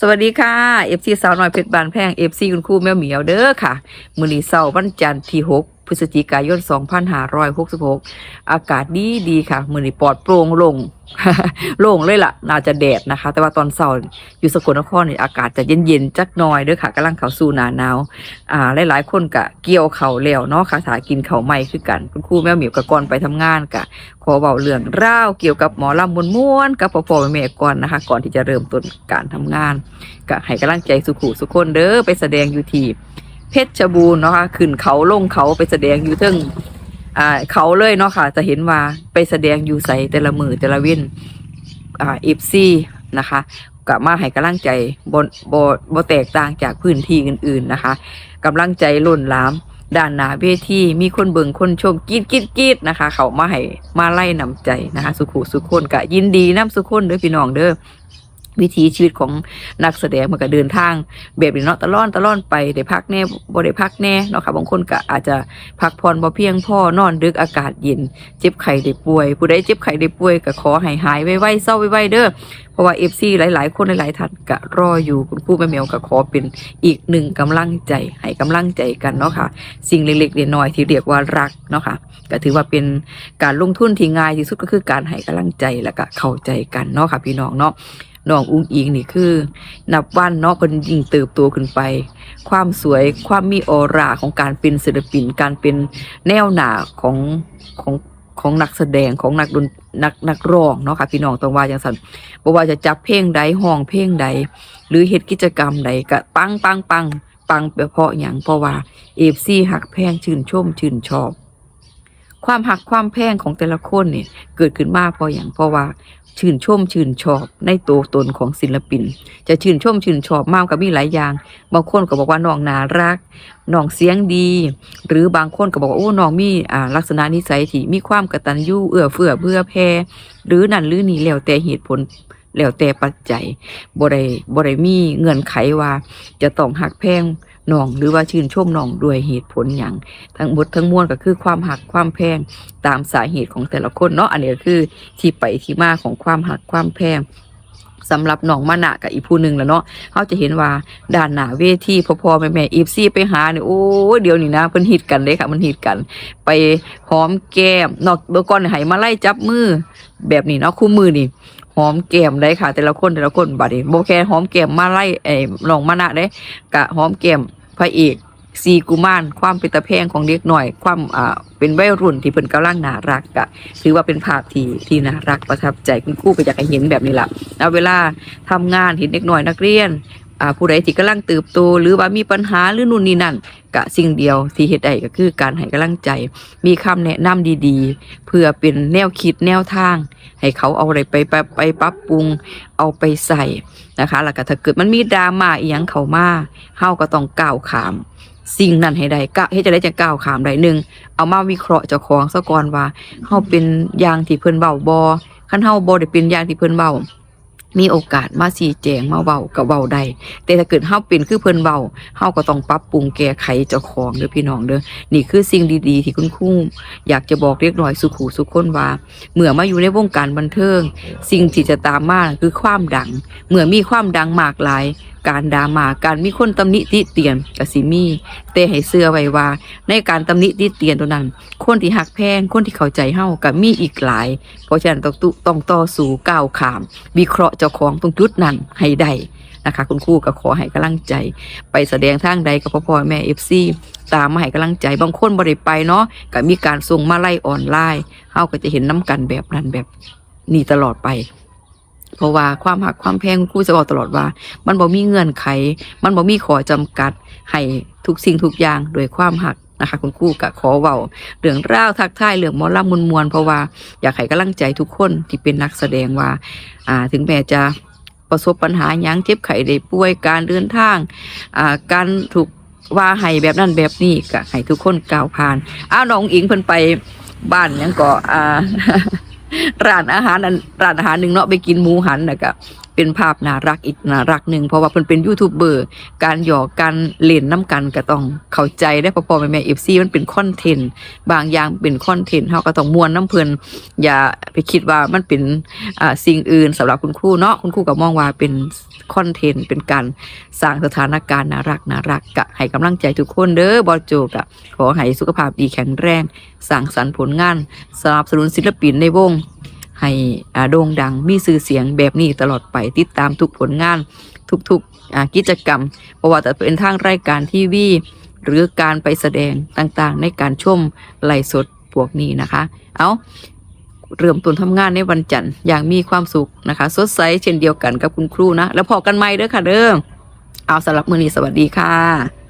สวัสดีค่ะเอฟซีสาวน้อยเพชรบานแพงเอฟซีคุณครูแม่เหมียวเด้อค่ะ มือนีเสาร์วันจันทร์ที่6 พฤศจิกายน 2566 อากาศดีดีค่ะ มือนี้ปลอดโปร่งลง โล่งเลยล่ะ น่าจะแดดนะคะ แต่ว่าตอนเสาร์อยู่สกลนครนี่อากาศจะเย็นๆจักน่อยเด้อค่ะกำลังเขาสู่หนาหนาวอ่าหลายๆคนกะเกี่ยวเข่าแล้วเนาะค่ะสากินเข่าวใหม่คือกัน คุณครูแม่เหมียวกับก่อนไปทำงานกะ ขอเบาเรื่องราวเกี่ยวกับหมอลำมวนม้วนๆกับพ่อพ่อแม่ก่อนนะคะ ก่อนที่จะเริ่มต้นการทำงานก็ให้กำลังใจสุขุสุขคนเด้อไปแสดงอยู่ที่ เพชรบูรณ์เนาะค่ะขึ้นเขาลงเขาไปแสดงอยู่ทึงอ่าเขาเลยเนาะค่ะ จะเห็นว่าไปแสดงอยู่ใส่แต่ละมือแต่ละว้นอ่าเอฟซีนะคะก็มาให้กำลังใจบนบบ่แตกต่างจากพื้นที่อื่น ๆนะคะกำลังใจล้นหลามด้านหน้าเวทีมีคนเบิ่งคนชมกรีดกรีดกีดนะคะ เขามาให้มาไล่นำใจนะคะ สุขุสุขคนกะยินดีน้ำสุขคนเด้อพี่น้องเด้อ วิถีชีวิตของนักแสดงมันก็เดินทาง แบบนี้เนาะตะล่อนตะล่อนไปได้พักแน่บ่ได้พักแน่เนาะค่ะบางคนก็อาจจะพักผ่อนบ่เพียงพอนอนดึกอากาศเย็นเจ็บไข้ได้ป่วย ผู้ใดเจ็บไข้ได้ป่วยก็ขอให้หายไวๆเศร้าไวๆเด้อเพราะว่า FC หลายๆ คนหลายๆท่านก็รออยู่คุณครูแม่เมียวก็ขอเป็นอีกหนึ่งกำลังใจให้กำลังใจกันเนาะค่ะ สิ่งเล็กๆน้อยๆที่เรียกว่ารักเนาะค่ะก็ถือว่าเป็นการลงทุนที่ง่ายที่สุดก็คือการให้กำลังใจแล้วก็เข้าใจกันเนาะค่ะพี่น้องเนาะ น้องอุ้งอิงนี่คือ นับวันเนาะเพิ่นยิ่งเติบโตขึ้นไป ความสวยความมีออร่าของการเป็นศิลปิน การเป็นแนวหน้าของของของนักแสดงของนักดนนักนักร้องเนาะค่ะพี่น้องต้องว่าจังซั่นบ่ว่าจะจับเพลงใดห้องเพลงใด หรือเฮ็ดกิจกรรมใดก็ปังปังปังปังไปเพราะหยังเพราะว่าเอฟซีหักแพงชื่นชมชื่นชอบ ความหักความแพงของแต่ละคนเนี่ยเกิดขึ้นมาเพราะอย่างเพราะว่าชื่นชมชื่นชอบในตัวตนของศิลปิน จะชื่นชมชื่นชอบมากกับมีหลายอย่าง บางคนก็บอกว่าน้องน่ารักน้องเสียงดี หรือบางคนก็บอกว่าโอ้น้องมีอ่าลักษณะนิสัยที่มีความกตัญญูเอื้อเฟื้อเพื่อแผ่หรือนั่นหรือนี่แล้วแต่เหตุผลแล้วแต่ปัจจัยบ่ได้บ่ได้มีเงื่อนไขว่าจะต้องหักแพง น้องหรือว่าชื่นชมน้องด้วยเหตุผลอย่างทั้งหมดทั้งมวลก็คือความหักความแพงตามสาเหตุของแต่ละคนเนาะอันนี้ก็คือที่ไปที่มาของความหักความแพงสำหรับน้องมานะกับอีกผู้หนึ่งแล้วเนาะเขาจะเห็นว่าด้านหน้าเวทีพอพอแม่แม่อีฟซี่ไปหาเนี่ยโอ้เดี๋ยวนี้นะเพิ่นฮิตกันเลยค่ะมันฮิตกัน ไปหอมแก้มนอกเมื่อก่อนให้มาไล่จับมือ แบบนี้เนาะคู่มือนี่หอมแก้มได้ค่ะ แต่ละคนแต่ละคนบัดนี้โบแค่หอมแก้มมาไล่ไอ้น้องมานะได้กะหอมแก้ม พระเอกสีกุมารความเป็นตะแพงของเด็กหน่อย ความอ่าเป็นวัยรุ่นที่เพิ่นกำลังน่ารักกะถือว่าเป็นภาพที่ที่น่ารักประทับใจคุณครูก็อยากให้เห็นแบบนี้ละแล้วเวลาทำงานเห็นเด็กหน่อยนักเรียนอ่าผู้ใดที่กำลังเติบโตหรือว่ามีปัญหาหรือนู่นนี่นั่นกะสิ่งเดียวที่เฮ็ดได้ก็คือการให้กำลังใจ มีคำแนะนำดีๆ เพื่อเป็นแนวคิดแนวทาง ให้เขาเอาอะไรไปไปไปปรับปรุงเอาไปใส่ นะคะแล้วก็ถ้าเกิดมันมีดราม่าอีหยังเข้ามาเฮาก็ต้องก้าวขาม สิ่งนั้นให้ได้กะเฮ็ดจะได้จะก้าวขามได้หนึ่งเอามาวิเคราะห์เจ้าของซะก่อนว่าเฮาเป็นอย่างที่เพิ่นเว้าบ่คันเฮาบ่ได้เป็นอย่างที่เพิ่นเว้า มีโอกาสมาสีแจงมาเบากับเบาได้แต่ถ้าเกิดเฮาเป็นคือเพิ่นเบาเฮาก็ต้องปรับปรุงแก้ไขเจ้าของเด้อพี่น้องเด้อนี่คือสิ่งดีๆ ที่คุณครูอยากจะบอกเรียกน้อยสุขูสุขคนว่าเมื่อมาอยู่ในวงการบันเทิง สิ่งที่จะตามมาคือความดังเมื่อมีความดังมากหลาย การดรามาการมีคนตำหนิติเตียนกสิมีแต่ให้เสื้อไว้ว่า ในการตำหนิติเตียนตัวนั้น คนที่หักแพงคนที่เข้าใจเฮาก็มีอีกหลาย เพราะฉะนั้นต้องตุต้องต่อสู้ก้าวขาม วิเคราะห์เจ้าของตรงจุดนั้นให้ได้นะคะคุณครูก็ขอให้กำลังใจ ไปแสดงทางใดกับพ่อพ่อแม่เอฟซีตามมาให้กำลังใจบางคนบ่ได้ไปเนาะก็มีการส่งมาไล่ออนไลน์เฮาก็จะเห็นน้กันแบบนั้นแบบนี้ตลอดไป เพราะว่าความหักความแพงคุณครูจะบอกตลอดว่า มันบ่มีเงื่อนไข มันบ่มีขอจำกัดให้ทุกสิ่งทุกอย่างโดยความหักนะคะคุณครูก็ขอเว้าเรื่องราวทักทายเรื่องมอลำมวลมวลเพราะว่าอยากให้กำลังใจทุกคนที่เป็นนักแสดงว่า อ่าถึงแม้จะประสบปัญหายังเจ็บไข้ได้ป่วยการเดินทางอ่าการถูกว่าให้แบบนั้นแบบนี้ก็ให้ทุกคนก้าวผ่านอ้าวน้องอิงเพิ่นไปบ้านยังก็อ่า ร้านอาหารอันร้านอาหารหนึ่งเนาะไปกินหมูหันน่ะก็ เป็นภาพน่ารักอีกน่ารักหนึ่งเพราะว่าเพิ่นเป็นยูทูบเบอร์การหยอกการเล่นน้ำกันก็ต้องเข้าใจได้พอๆแม่แม่เอฟซีมันเป็นคอนเทนต์บางอย่างเป็นคอนเทนต์เฮาก็ต้องมวนน้ำเพิ่นอย่าไปคิดว่ามันเป็นอ่าสิ่งอื่นสำหรับคุณครูเนาะคุณครูก็มองว่าเป็นคอนเทนต์เป็นการสร้างสถานการณ์น่ารักน่ารักกะให้กำลังใจทุกคนเด้อบอโจกะขอให้สุขภาพดีแข็งแรงสร้างสรรค์ผลงานสนับสนุนศิลปินในวง ให้อาโด่งดังมีชื่อเสียงแบบนี้ตลอดไปติดตามทุกผลงานทุกๆกิจกรรมเพราะว่าแต่เป็นทางรายการทีวีหรือการไปแสดงต่างๆ ในการชมไลฟ์สดพวกนี้นะคะ เอาเริ่มต้นทำงานในวันจันทร์อย่างมีความสุขนะคะ สดใสเช่นเดียวกันกับคุณครูนะ แล้วพอกันไหมเด้อค่ะเด้อเอาสำหรับมือนี้สวัสดีค่ะ